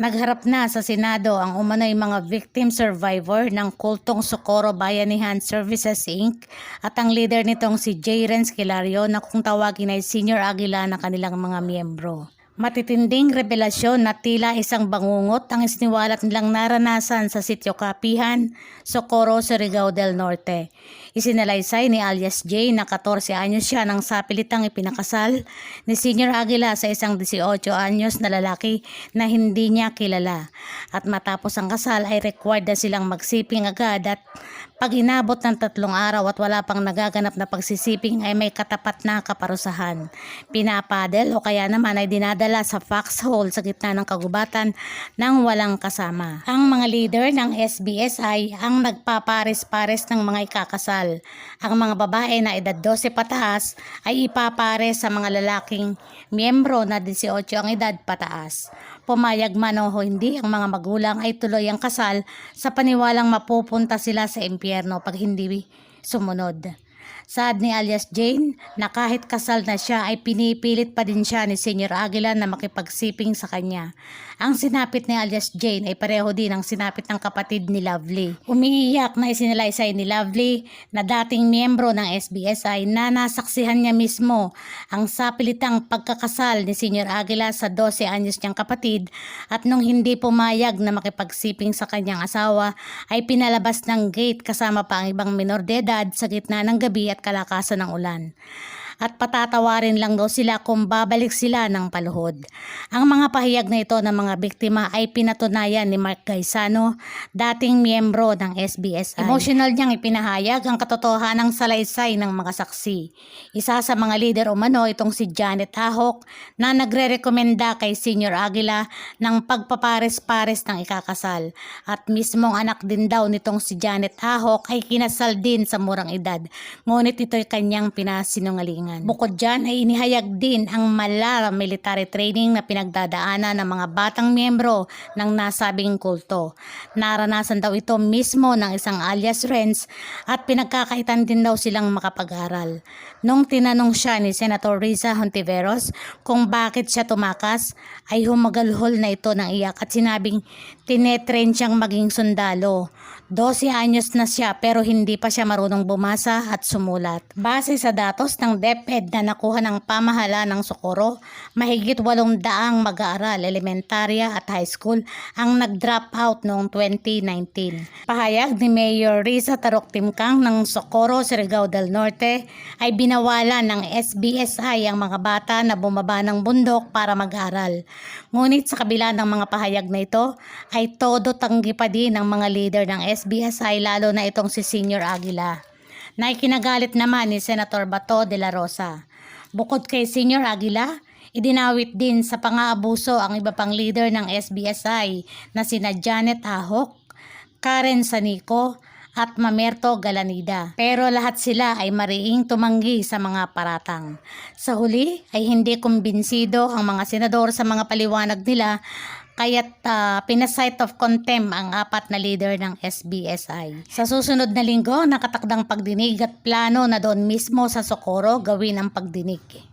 Nagharap na sa Senado ang umano'y mga victim survivor ng kultong Socorro Bayanihan Services Inc. at ang leader nitong si J. Renz Kilario na kung tawagin ay Senior Aguila na kanilang mga miyembro. Matitinding revelasyon na tila isang bangungot ang isiniwalat nilang naranasan sa sityo Kapihan, Socorro, Surigao del Norte. Isinalaysay ni alias J na 14 anyos siya nang sapilitang ipinakasal ni Senior Aguila sa isang 18 anyos na lalaki na hindi niya kilala. At matapos ang kasal ay required na silang magsiping agad at pag inabot ng tatlong araw at wala pang nagaganap na pagsisiping ay may katapat na kaparusahan. Pinapadel o kaya naman ay dinadala sa foxhole sa gitna ng kagubatan ng walang kasama. Ang mga leader ng SBS ay ang nagpapares-pares ng mga ikakasal. Ang mga babae na edad 12 pataas ay ipapares sa mga lalaking miyembro na 18 ang edad pataas. Pumayag man o hindi, ang mga magulang ay tuloy ang kasal sa paniwalang mapupunta sila sa impyerno pag hindi sumunod. Saad ni alias Jane na kahit kasal na siya ay pinipilit pa din siya ni Senior Aguila na makipagsiping sa kanya. Ang sinapit ni alias Jane ay pareho din ang sinapit ng kapatid ni Lovely. Umiiyak na isinalaysay ni Lovely na dating miyembro ng SBSI na nasaksihan niya mismo ang sapilitang pagkakasal ni Senior Aguila sa 12 anyos niyang kapatid at nung hindi pumayag na makipagsiping sa kanyang asawa ay pinalabas ng gate kasama pa ang ibang minor de edad sa gitna ng gabi at kalakasan ng ulan. At patatawarin lang daw sila kung babalik sila ng paluhod. Ang mga pahayag na ito ng mga biktima ay pinatunayan ni Mark Gaisano, dating miyembro ng SBSI. Emotional niyang ipinahayag ang katotohanan ng salaysay ng mga saksi. Isa sa mga leader umano itong si Janet Ahok na nagre-rekomenda kay Senior Aguila ng pagpapares-pares ng ikakasal. At mismong anak din daw nitong si Janet Ahok ay kinasal din sa murang edad. Ngunit ito'y kanyang pinasinungalingan. Bukod dyan ay inihayag din ang mala military training na pinagdadaanan ng mga batang miyembro ng nasabing kulto. Naranasan daw ito mismo ng isang alias Renz at pinagkakaitan din daw silang makapag-aral. Nung tinanong siya ni Senator Risa Hontiveros kung bakit siya tumakas, ay humagalhol na ito ng iyak at sinabing tinetrain siyang maging sundalo. 12 anyos na siya pero hindi pa siya marunong bumasa at sumulat. Base sa datos ng DepEd na nakuha ng pamahala ng Socorro, mahigit 800 mag-aaral, elementarya at high school ang nag-drop out noong 2019. Pahayag ni Mayor Risa Tarok Timkang ng Socorro, Surigao del Norte ay binawalan ng SBSI ang mga bata na bumaba ng bundok para mag-aral. Ngunit sa kabila ng mga pahayag na ito ay todo tanggi pa din ng mga leader ng SBSI lalo na itong si Senior Aguila na ikinagalit naman ni Senator Bato de la Rosa. Bukod kay Senior Aguila, idinawit din sa pang-aabuso ang iba pang leader ng SBSI na sina Janet Ahok, Karen Sanico, at Mamerto Galanida. Pero lahat sila ay mariing tumanggi sa mga paratang. Sa huli ay hindi kumbinsido ang mga senador sa mga paliwanag nila kaya't uh, pinasight of contempt ang apat na leader ng SBSI. Sa susunod na linggo, nakatakdang pagdinig at plano na doon mismo sa Socorro gawin ang pagdinig.